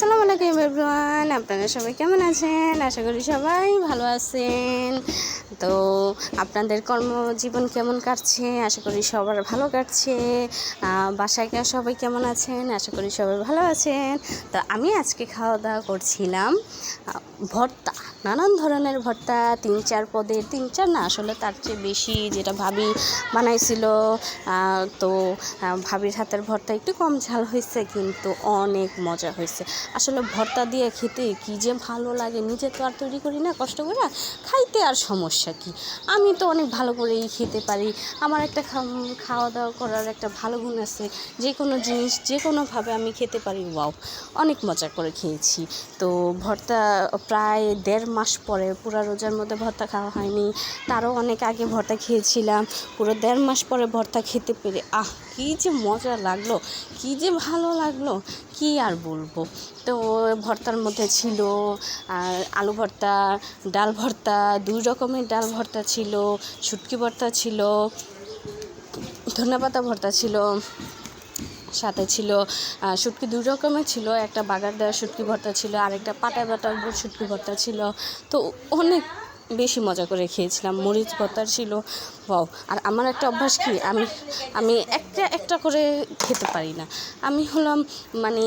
আসসালামু আলাইকুম এভরিওয়ান, আপনারা সবাই কেমন আছেন? আশা করি সবাই ভালো আছেন। তো আপনাদের কর্মজীবন কেমন কাটছে? আশা করি সবার ভালো কাটছে। বাসায় সবাই কেমন আছেন? আশা করি সবাই ভালো আছেন। তো আমি আজকে খাওয়া দাওয়া করছিলাম ভর্তা। নানান ধরনের ভর্তা, তিন চার পদের, তিন চার না, আসলে তার চেয়ে বেশি যেটা ভাবি বানাইছিল তো ভাবির হাতের ভর্তা একটু কম ঝাল হয়েছে কিন্তু অনেক মজা হয়েছে আসলে ভর্তা দিয়ে খেতে কি যে ভালো লাগে, নিজে তো আর তৈরি করি না কষ্ট করে, খাইতে আর সমস্যা কি? আমি তো অনেক ভালো করেই খেতে পারি। আমার একটা খাওয়া দাওয়া করার একটা ভালো গুণ আছে যে কোনো জিনিস যে কোনোভাবে আমি খেতে পারি, ওয়াও, অনেক মজা করে খেয়েছি। তো ভর্তা প্রায় দেড় মাস পরে, পুরো রোজার মধ্যে ভর্তা খাওয়া হয়নি। তারও অনেক আগে ভর্তা খেয়েছিলাম। পুরো দেড় মাস পরে ভর্তা খেতে পেরে, আহ, কী যে মজা লাগল, কী যে ভালো লাগল, কি আর বলব। তো ভর্তার মধ্যে ছিল, আর আলু ভর্তা, ডাল ভর্তা, দুই রকমের ডাল ভর্তা ছিল, শুটকি ভর্তা ছিল, ধনেপাতা ভর্তা ছিল। সাথে ছিল সুটকি দুই রকমের ছিল। একটা বাগার দেওয়া শুটকি ভর্তা ছিল আর একটা পাটা বাটার শুটকি ভর্তা ছিল। তো অনেক বেশি মজা করে খেয়েছিলাম। মরিচ ভর্তা ছিল বাও আর আমার একটা অভ্যাস কি? আমি আমি একটা একটা করে খেতে পারি না। আমি হলাম মানে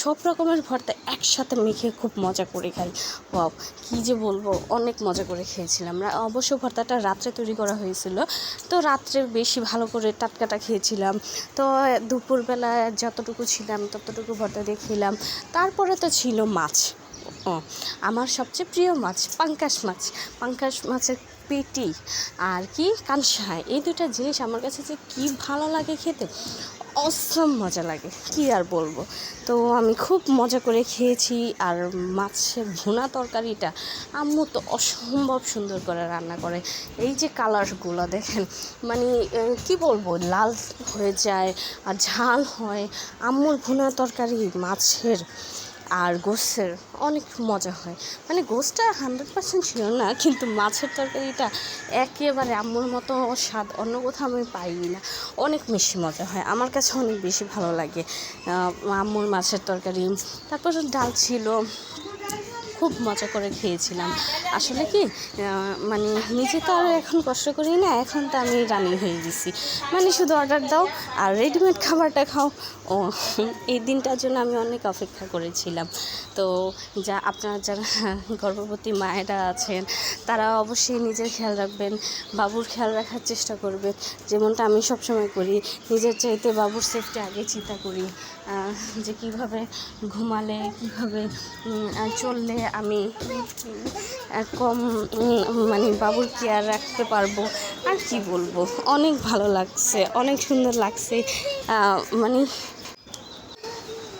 সব রকমের ভর্তা একসাথে মেখে খুব মজা করে খাই। বাও কী যে বলব, অনেক মজা করে খেয়েছিলাম। অবশ্য ভর্তাটা রাত্রে তৈরি করা হয়েছিল। তো রাত্রে বেশি ভালো করে টাটকাটা খেয়েছিলাম। তো দুপুরবেলা যতটুকু ছিলাম, ততটুকু ভর্তা দিয়ে খেলাম। তারপরে তো ছিল মাছ। ও, আমার সবচেয়ে প্রিয় মাছ পাঙ্কাশ মাছ, পাঙ্কাশ মাছের পেটি আর কি কানসাই এই দুটা জিনিস আমার কাছে যে কি ভালো লাগে খেতে, অসম মজা লাগে, কি আর বলব। তো আমি খুব মজা করে খেয়েছি আর মাছের ভুনা তরকারিটা আম্মু তো অসম্ভব সুন্দর করে রান্না করে। এই যে কালারগুলো দেখেন মানে কি বলব, লাল হয়ে যায় আর ঝাল হয়। আম্মুর ভুনা তরকারি মাছের আর গোস্তের অনেক মজা হয়। মানে গোস্তটা হান্ড্রেড পার্সেন্ট ছিল না, কিন্তু মাছের তরকারিটা একেবারে আম্মুর মতো স্বাদ অন্য কোথাও আমি পাইনি না। অনেক বেশি মজা হয়, আমার কাছে অনেক বেশি ভালো লাগে। আম্মুর মাছের তরকারি, তারপর ডাল ছিল খুব মজা করে খেয়েছিলাম। আসলে কি মানে নিজে তো আর এখন কষ্ট করি না, এখন তো আমি রানি হয়ে গেছি। মানে শুধু অর্ডার দাও আর রেডিমেড খাবারটা খাও। ও, এই দিনটার জন্য আমি অনেক অপেক্ষা করেছিলাম। তো যা, আপনারা যারা গর্ভবতী মায়েরা আছেন, তারা অবশ্যই নিজের খেয়াল রাখবেন, বাবুর খেয়াল রাখার চেষ্টা করবেন। যেমনটা আমি সবসময় করি, নিজের চাইতে বাবুর সেফটি আগে চিন্তা করি। যে কীভাবে ঘুমালে, কীভাবে চললে আমি কম মানে বাবুর কেয়ার রাখতে পারব। আর কি বলব? অনেক ভালো লাগছে, অনেক সুন্দর লাগছে। মানে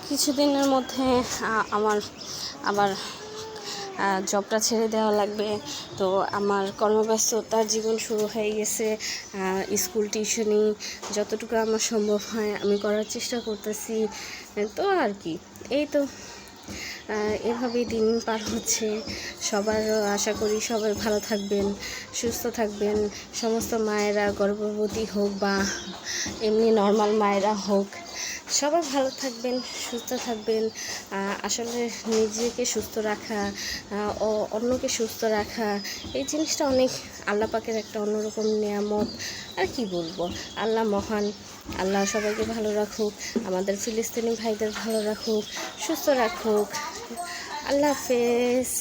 কিছুদিনের মধ্যে আমার আবার জবটা ছেড়ে দেওয়া লাগবে। তো আমার কর্মব্যস্ততার জীবন শুরু হয়ে গেছে। স্কুল টিউশনি যতটুকু আমার সম্ভব হয় আমি করার চেষ্টা করতেছি। তো আর কি, এই তো। এভাবেই দিন পার হচ্ছে। সবার আশা করি সবাই ভালো থাকবেন, সুস্থ থাকবেন। সমস্ত মায়েরা গর্ভবতী হোক বা এমনি নর্মাল মায়েরা হোক সবাই ভালো থাকবেন, সুস্থ থাকবেন। আসলে নিজেকে সুস্থ রাখা ও অন্যকে সুস্থ রাখা, এই জিনিসটা অনেক আল্লাহ পাকের একটা অন্যরকম নিয়ামত। আর কি বলব? আল্লাহ মহান, আল্লাহ সবাইকে ভালো রাখুক, আমাদের ফিলিস্তিনি ভাইদের ভালো রাখুক, সুস্থ রাখুক। আল্লাহ হাফেজ।